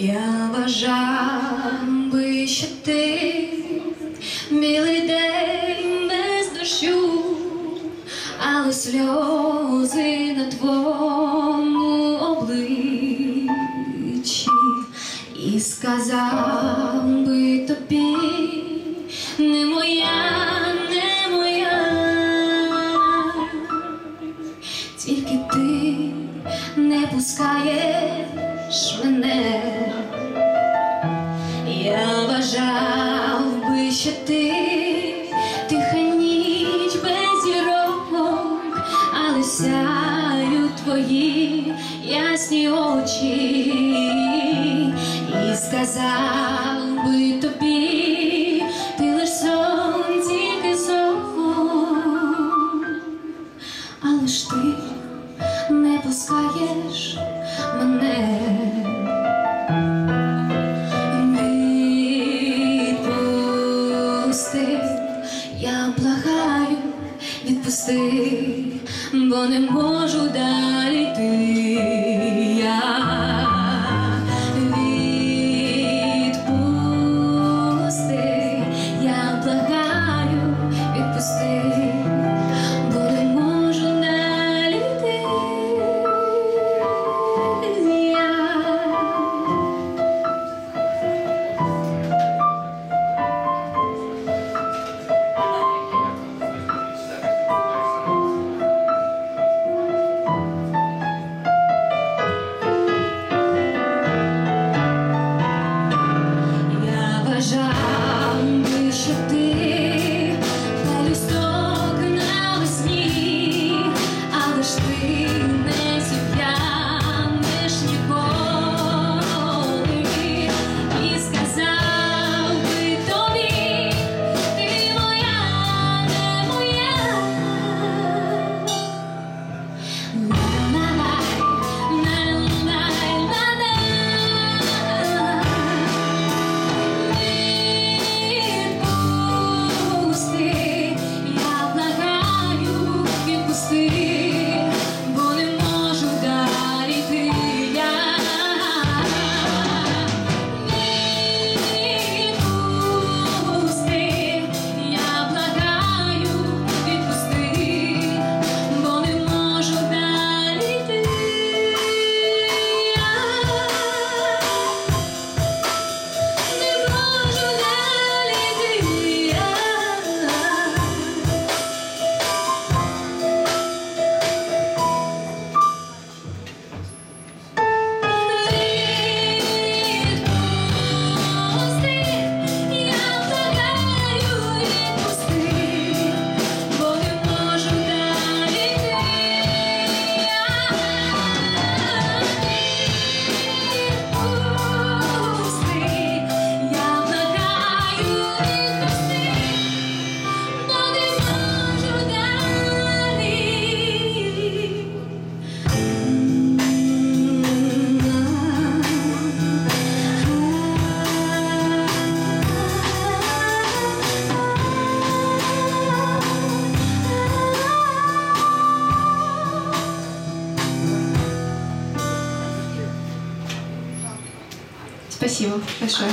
Я бажав би, що ти білий день без дощу, але сльози на твоєму обличчі. І сказав би тобі, не моя, не моя, тільки ти не пускаєш мене. Я бажав би, що ти тиха ніч без зірок, але сяю твої ясні очі, і сказав благаю, відпусти, бо не можу далі йти. Я Спасибо большое.